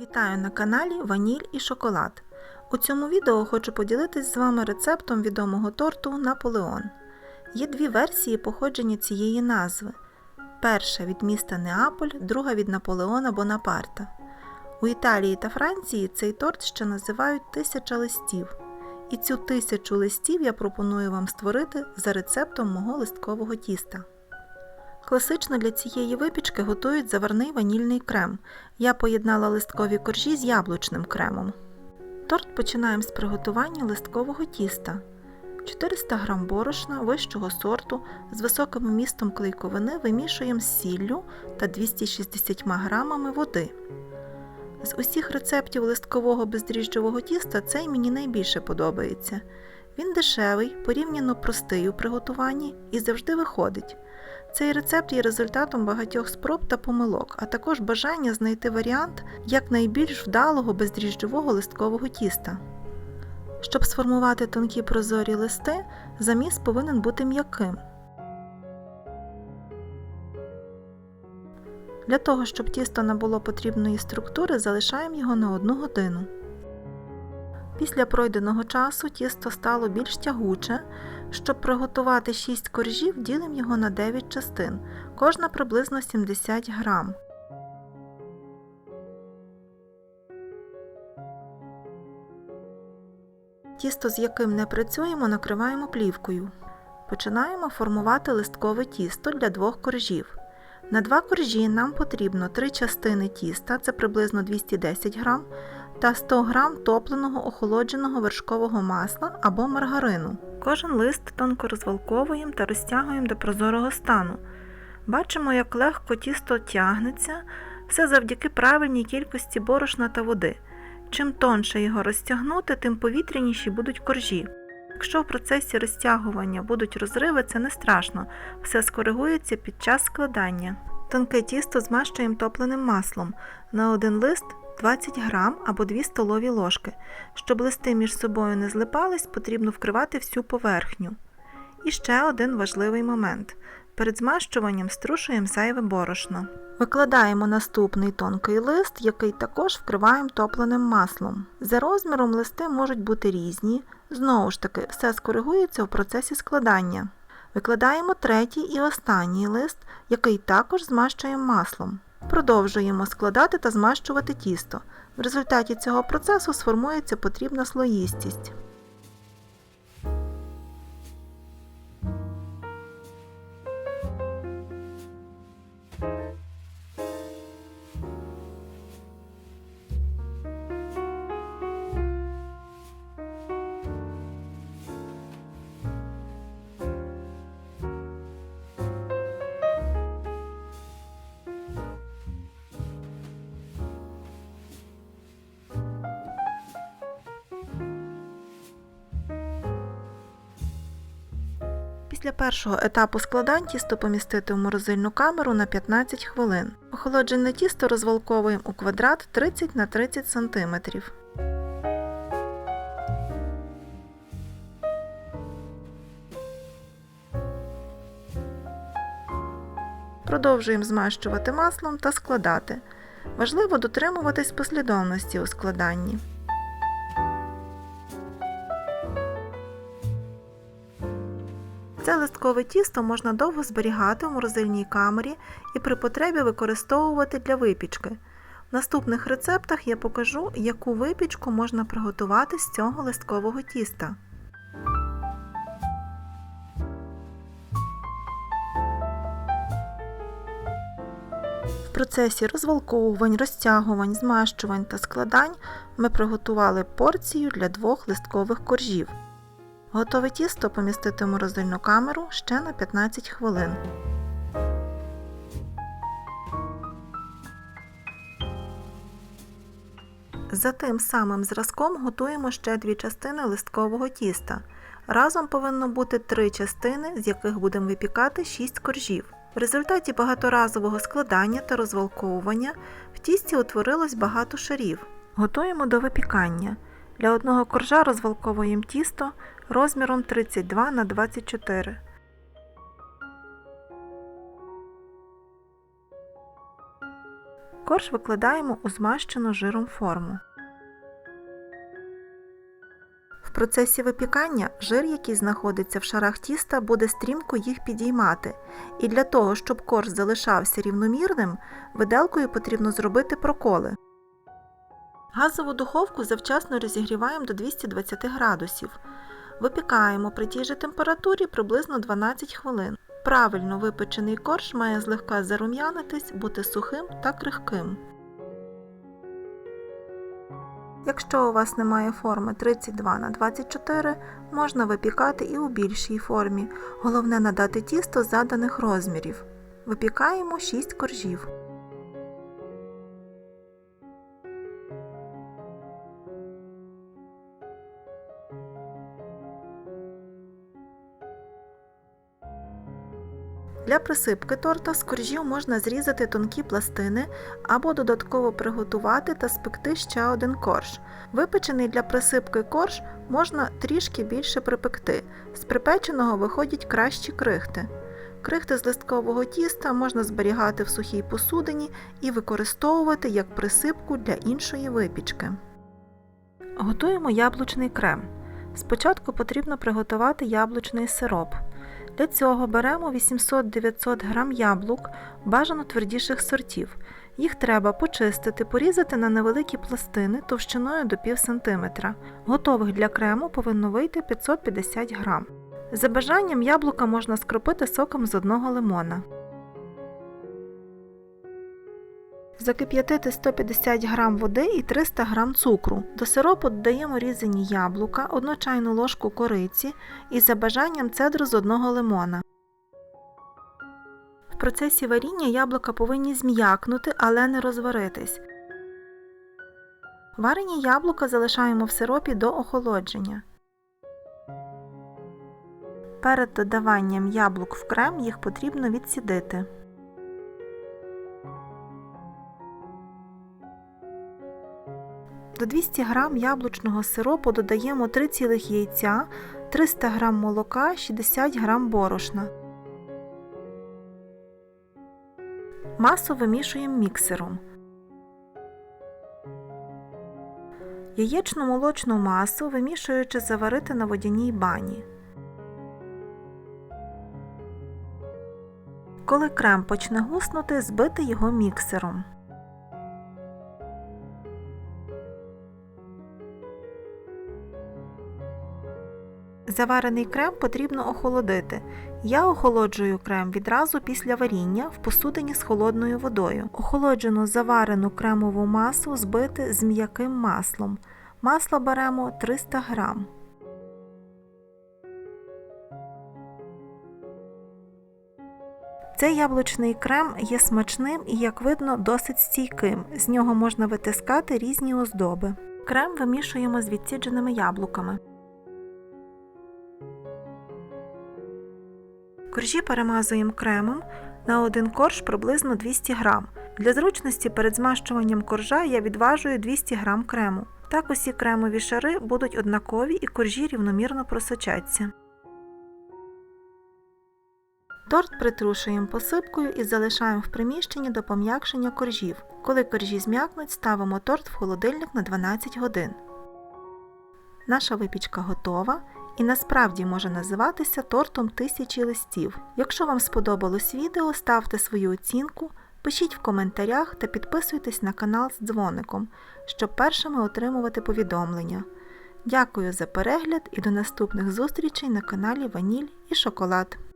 Вітаю на каналі Ваніль і Шоколад. У цьому відео хочу поділитись з вами рецептом відомого торту Наполеон. Є дві версії походження цієї назви. Перша від міста Неаполь, друга від Наполеона Бонапарта. У Італії та Франції цей торт ще називають тисяча листів. І цю тисячу листів я пропоную вам створити за рецептом мого листкового тіста. Класично для цієї випічки готують заварний ванільний крем. Я поєднала листкові коржі з яблучним кремом. Торт починаємо з приготування листкового тіста. 400 г борошна вищого сорту з високим вмістом клейковини вимішуємо з сіллю та 260 г води. З усіх рецептів листкового бездріжджового тіста цей мені найбільше подобається. Він дешевий, порівняно простий у приготуванні і завжди виходить. Цей рецепт є результатом багатьох спроб та помилок, а також бажання знайти варіант якнайбільш вдалого бездріжджового листкового тіста. Щоб сформувати тонкі прозорі листи, заміс повинен бути м'яким. Для того, щоб тісто набуло потрібної структури, залишаємо його на 1 годину. Після пройденого часу тісто стало більш тягуче. Щоб приготувати 6 коржів, ділимо його на 9 частин, кожна приблизно 70 грам. Тісто, з яким не працюємо, накриваємо плівкою. Починаємо формувати листкове тісто для двох коржів. На два коржі нам потрібно 3 частини тіста, це приблизно 210 грам, та 100 г топленого охолодженого вершкового масла або маргарину. Кожен лист тонко розвалковуємо та розтягуємо до прозорого стану. Бачимо, як легко тісто тягнеться, все завдяки правильній кількості борошна та води. Чим тонше його розтягнути, тим повітряніші будуть коржі. Якщо в процесі розтягування будуть розриви, це не страшно, все скоригується під час складання. Тонке тісто змащуємо топленим маслом. На один лист 20 грам або 2 столові ложки. Щоб листи між собою не злипались, потрібно вкривати всю поверхню. І ще один важливий момент. Перед змащуванням струшуємо зайве борошно. Викладаємо наступний тонкий лист, який також вкриваємо топленим маслом. За розміром листи можуть бути різні, знову ж таки, все скоригується у процесі складання. Викладаємо третій і останній лист, який також змащуємо маслом. Продовжуємо складати та змащувати тісто. В результаті цього процесу сформується потрібна слоїстість. Після першого етапу складань тісто помістити в морозильну камеру на 15 хвилин. Охолоджене тісто розвалковуємо у квадрат 30 на 30 см. Продовжуємо змащувати маслом та складати. Важливо дотримуватись послідовності у складанні. Це листкове тісто можна довго зберігати в морозильній камері і при потребі використовувати для випічки. В наступних рецептах я покажу, яку випічку можна приготувати з цього листкового тіста. В процесі розвалковувань, розтягувань, змащувань та складань ми приготували порцію для двох листкових коржів. Готове тісто помістити в морозильну камеру ще на 15 хвилин. За тим самим зразком готуємо ще дві частини листкового тіста. Разом повинно бути три частини, з яких будемо випікати 6 коржів. В результаті багаторазового складання та розвалковування в тісті утворилось багато шарів. Готуємо до випікання. Для одного коржа розвалковуємо тісто розміром 32 на 24. корж викладаємо у змащену жиром форму. В процесі випікання жир, який знаходиться в шарах тіста, буде стрімко їх підіймати. І для того, щоб корж залишався рівномірним, виделкою потрібно зробити проколи. Газову духовку завчасно розігріваємо до 220 градусів. Випікаємо при тій же температурі приблизно 12 хвилин. Правильно випечений корж має злегка зарум'янитись, бути сухим та крихким. Якщо у вас немає форми 32 на 24, можна випікати і у більшій формі. Головне надати тісто заданих розмірів. Випікаємо 6 коржів. Для присипки торта з коржів можна зрізати тонкі пластини або додатково приготувати та спекти ще один корж. Випечений для присипки корж можна трішки більше припекти. З припеченого виходять кращі крихти. Крихти з листкового тіста можна зберігати в сухій посудині і використовувати як присипку для іншої випічки. Готуємо яблучний крем. Спочатку потрібно приготувати яблучний сироп. Для цього беремо 800-900 г яблук, бажано твердіших сортів. Їх треба почистити, порізати на невеликі пластини товщиною до пів сантиметра. Готових для крему повинно вийти 550 г. За бажанням яблука можна скропити соком з одного лимона. Закип'ятити 150 г води і 300 г цукру. До сиропу додаємо різані яблука, 1 чайну ложку кориці і за бажанням цедру з одного лимона. В процесі варіння яблука повинні зм'якнути, але не розваритись. Варені яблука залишаємо в сиропі до охолодження. Перед додаванням яблук в крем їх потрібно відсідити. До 200 г яблучного сиропу додаємо 3 цілих яйця, 300 г молока, 60 г борошна. Масу вимішуємо міксером. Яєчну молочну масу вимішуючи заварити на водяній бані. Коли крем почне гуснути, збити його міксером. Заварений крем потрібно охолодити. Я охолоджую крем відразу після варіння в посудині з холодною водою. Охолоджену заварену кремову масу збити з м'яким маслом. Масло беремо 300 г. Цей яблучний крем є смачним і, як видно, досить стійким. З нього можна витискати різні оздоби. Крем вимішуємо з відсідженими яблуками. Коржі перемазуємо кремом на один корж приблизно 200 г. Для зручності перед змащуванням коржа я відважую 200 г крему. Так усі кремові шари будуть однакові і коржі рівномірно просочаться. Торт притрушуємо посипкою і залишаємо в приміщенні до пом'якшення коржів. Коли коржі зм'якнуть, ставимо торт в холодильник на 12 годин. Наша випічка готова і насправді може називатися тортом тисячі листів. Якщо вам сподобалось відео, ставте свою оцінку, пишіть в коментарях та підписуйтесь на канал з дзвоником, щоб першими отримувати повідомлення. Дякую за перегляд і до наступних зустрічей на каналі Ваніль і Шоколад.